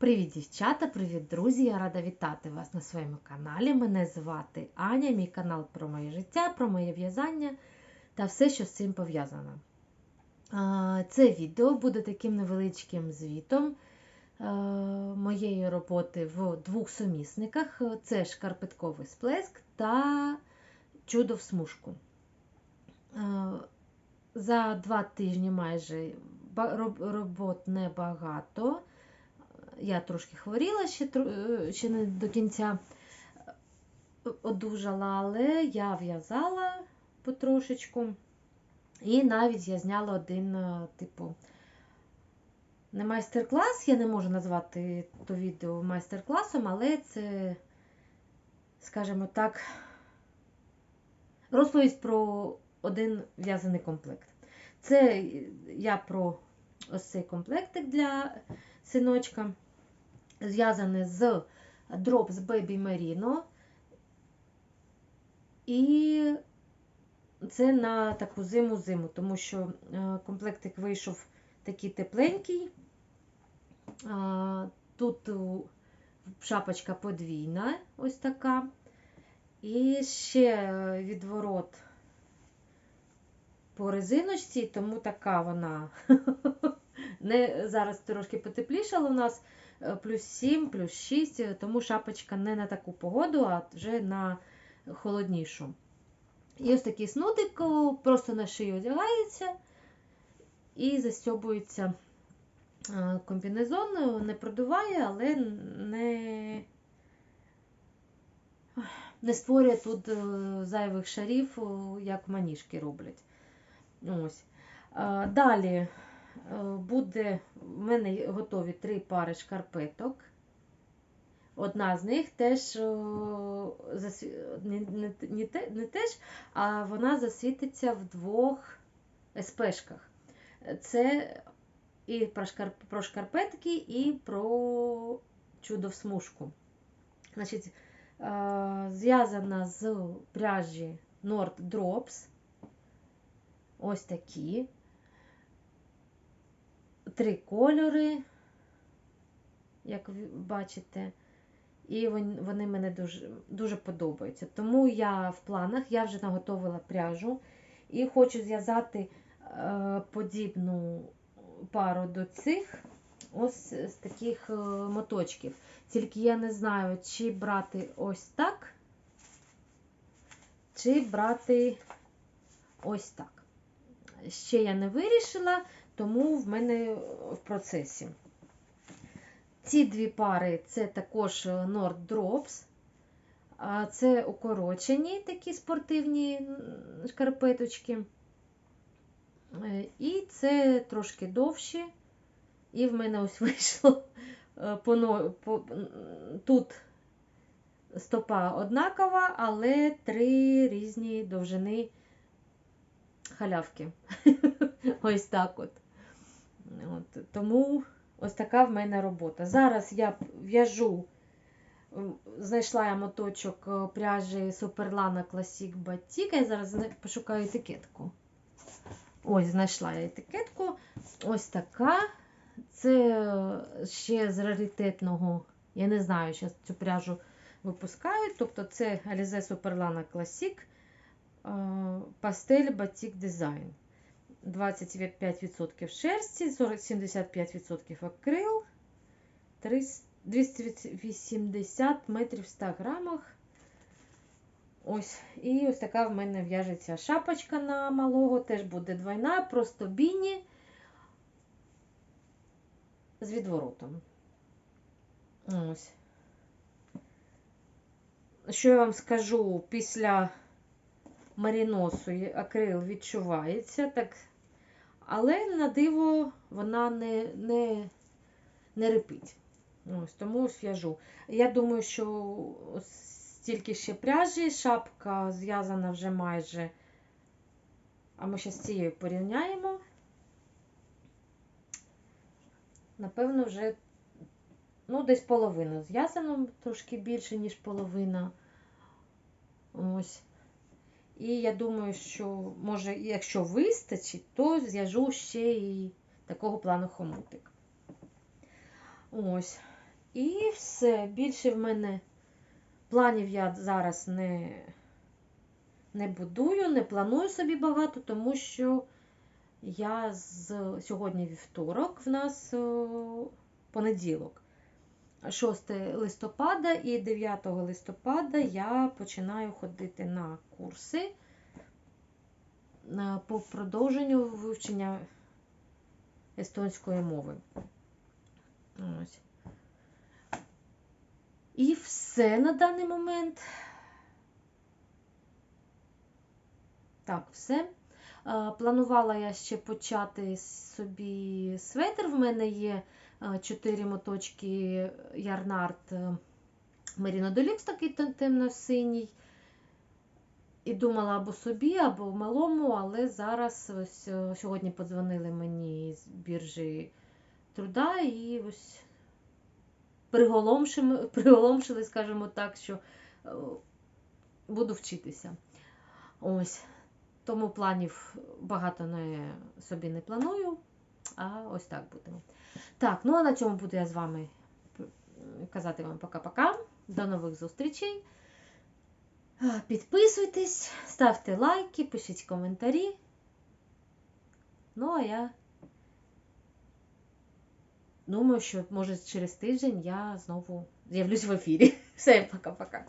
Привіт, дівчата! Привіт, друзі! Я рада вітати вас на своєму каналі. Мене звати Аня, мій канал про моє життя, про моє в'язання та все, що з цим пов'язано. Це відео буде таким невеличким звітом моєї роботи в двох сумісниках: це шкарпетковий сплеск та чудо в смужку. За два тижні майже робот небагато я трошки хворіла, ще е, ще не до кінця одужала, але я в'язала потрошечку. І навіть я зняла один, е, типу, не майстер-клас, я не можу назвати то відео майстер-класом, але це, скажімо так, розповідь про один в'язаний комплект. Це я про ось цей комплектик для синочка зв'язане з Drops Baby Merino. І це на таку зиму-зиму, тому що е, комплектик вийшов такий тепленький. Тут шапочка подвійна, ось така. І ще відворот по резиночці, тому така вона не зараз трошки потеплішала у нас Е, плюс 7, плюс 6, е, тому шапочка не на таку погоду, а вже на холоднішу. І ось такий снудик просто на шию одягається і застьобується е, комбінезон, не продуває, але не не створює тут зайвих шарів, як маніжки роблять. Ось. Далі Е, буде в мене готові три пари шкарпеток. Одна з них теж не, не, не, не теж, а вона засвітиться в двох СПшках. Це і про, шкарп, про шкарпетки, і про чудо в смужку. Значить, е, Зв'язана з пряжі Nord Drops. Ось такі три кольори, як ви бачите, і вони мене дуже дуже подобаються. Тому я в планах я вже наготовила пряжу і хочу зв'язати е, подібну пару до цих ось з таких е, моточків. Тільки я не знаю, чи брати ось так, чи брати ось так. Ще я не вирішила тому в мене в процесі. Ці дві пари це також Nord Drops. Це укорочені такі спортивні шкарпеточки. Е, і це трошки довші. І в мене ось вийшло е, по, по, тут стопа однакова, але три різні довжини халявки. Ось так от. От, Тому ось така в мене робота. Зараз я в'яжу, знайшла я моточок е, пряжі Superlana Classic Batik. Я зараз пошукаю етикетку. Ось, знайшла я етикетку. Ось така. Це ще з раритетного, я не знаю, зараз цю пряжу випускають. Тобто це Alize Superlana Classic Pastel Batik Design. 25% шерсті, 75% акрил, 280 метрів в 100 грамах. Ось, І ось така в мене в'яжеться шапочка на малого, теж буде двойна, просто біні з відворотом. Ось. Що я вам скажу, після маріносу акрил відчувається, так але на диво вона не не, не репить. Ось, Тому в'яжу. Я думаю, що стільки ще пряжі, шапка зв'язана вже майже. А ми ще з цією порівняємо. Напевно, вже, ну, десь половина зв'язано, трошки більше, ніж половина. Ось. І я думаю, що, може, якщо вистачить, то зв'яжу ще і такого плану хомутик. Ось. І все. Більше в мене планів я зараз не, не будую, не планую собі багато, тому що я з сьогодні вівторок, в нас понеділок. 6 листопада і 9 листопада я починаю ходити на курси е, по продовженню вивчення естонської мови. Ось. І все на даний момент. Так, все. Е, Планувала я ще почати собі светр. В мене є 4 моточки Ярнард Merino Deluxe, такий темно-синій. І думала або собі, або малому, але зараз ось е, сьогодні подзвонили мені з біржі труда і ось приголомшили, приголомшили, скажімо так, що е, буду вчитися. Ось. Тому планів багато не, собі не планую, а ось так будемо. Так, ну а на цьому буду я з вами казати вам пока-пока. До нових зустрічей. Підписуйтесь, ставте лайки, пишіть коментарі. Ну, а я думаю, що може через тиждень я знову з'явлюсь в ефірі. Все, пока-пока.